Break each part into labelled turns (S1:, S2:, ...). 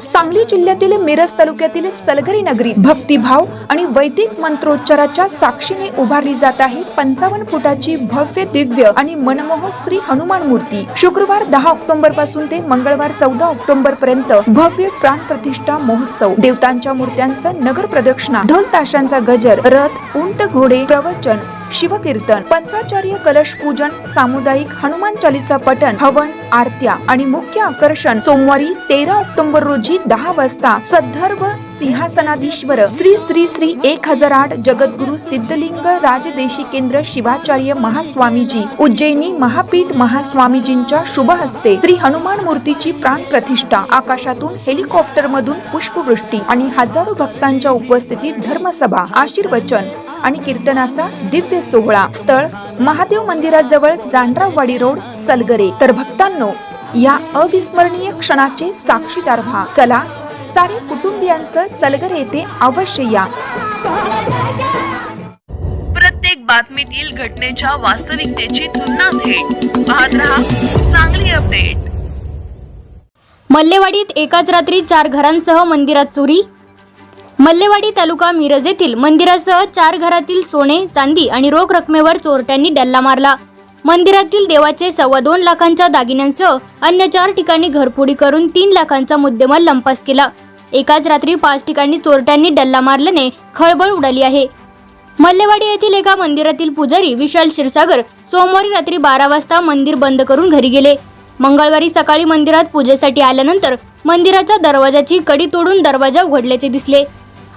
S1: सांगली जिल्ह्यातील मिरज तालुक्यातील सलगरी नगरी भक्तिभाव आणि वैदिक मंत्रोच्चाराच्या साक्षीने उभारली जात आहे. पंचावन्न फुटाची भव्य दिव्य आणि मनमोहक श्री हनुमान मूर्ती. शुक्रवार दहा ऑक्टोबरपासून ते मंगळवार चौदा ऑक्टोबर पर्यंत भव्य प्राण प्रतिष्ठा महोत्सव. देवतांच्या मूर्त्यांचं नगर प्रदक्षिणा ढोल ताशांचा गजर रथ उंट घोडे प्रवचन शिवकीर्तन पंचाचार्य कलश पूजन सामुदायिक हनुमान चालीसा पठण हवन आरत्या आणि मुख्य आकर्षण सोमवारी तेरा ऑक्टोबर रोजी दहा वाजता सद्धर्व सिंहासनाधीश्वर श्री श्री श्री एक हजार आठ जगद्गुरु सिद्धलिंग राजदेशी केंद्र शिवाचार्य महास्वामीजी उज्जैनी महापीठ महास्वामीजींच्या शुभ हस्ते श्री हनुमान मूर्तीची प्राण प्रतिष्ठा. आकाशातून हेलिकॉप्टर मधून पुष्पवृष्टी आणि हजारो भक्तांच्या उपस्थितीत धर्मसभा आशीर्वचन आणि कीर्तनाचा दिव्य सोहळा. स्थळ महादेव मंदिराजवळ जांड्रावाडी रोड सलगरे. तर भक्तांनो या अविस्मरणीय क्षणाचे साक्षीदार व्हा चला सारे कुटुंबियांसह सलगरे येथे अवश्य या.
S2: प्रत्येक बातमीतील घटनेच्या वास्तविकतेची तुलना थेट. पाहत रहा चांगली अपडेट.
S3: मल्लेवाडीत एकाच रात्री चार घरांसह मंदिरात चोरी मल्लेवाडी तालुका मिरज येथील मंदिरासह चार घरातील सोने चांदी आणि रोख रकमेवर चोरट्यांनी डल्ला मारला. मंदिरातील देवाचे सव्वा दोन लाखांच्या दागिन्यांसह अन्य चार ठिकाणी घरफोडी करून तीन लाखांचा मुद्देमाल लंपास केला. एकाच रात्री पाच ठिकाणी चोरट्यांनी डल्ला मारल्याने खळबळ उडाली आहे. मल्लेवाडी येथील एका मंदिरातील पुजारी विशाल क्षीरसागर सोमवारी रात्री बारा वाजता मंदिर बंद करून घरी गेले. मंगळवारी सकाळी मंदिरात पूजेसाठी आल्यानंतर मंदिराच्या दरवाजाची कडी तोडून दरवाजा उघडल्याचे दिसले.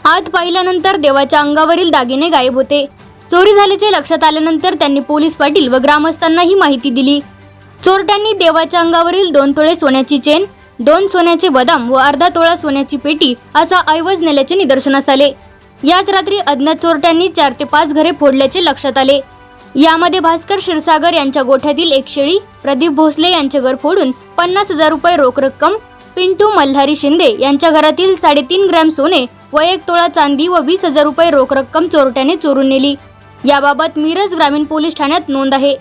S3: आत पाहिल्यानंतर देवाच्या अंगावरील दागिने गायब होते. चोरी झाल्याचे लक्षात आल्यानंतर त्यांनी पोलीस पाटील व ग्रामस्थांना ही माहिती दिली. चोरट्यांनी देवाच्या अंगावरील दोन तोळे सोन्याची चेन दोन सोन्याचे बदाम व अर्धा तोळा सोन्याची पेटी असा ऐवज नेल्याचे निदर्शनास आले. याच रात्री अज्ञात चोरट्यांनी चार ते पाच घरे फोडल्याचे लक्षात आले. यामध्ये भास्कर क्षीरसागर यांच्या गोठ्यातील एक शेळी प्रदीप भोसले यांचे घर फोडून पन्नास हजार रुपये रोख रक्कम पिंटू मल्हारी शिंदे यांच्या घरातील साडेतीन ग्रॅम सोने व एक तोळा चांदी व वीस हजार रुपये रोख रक्कम चोरट्याने चोरून नेली. याबाबत मिरज ग्रामीण पोलीस ठाण्यात नोंद आहे.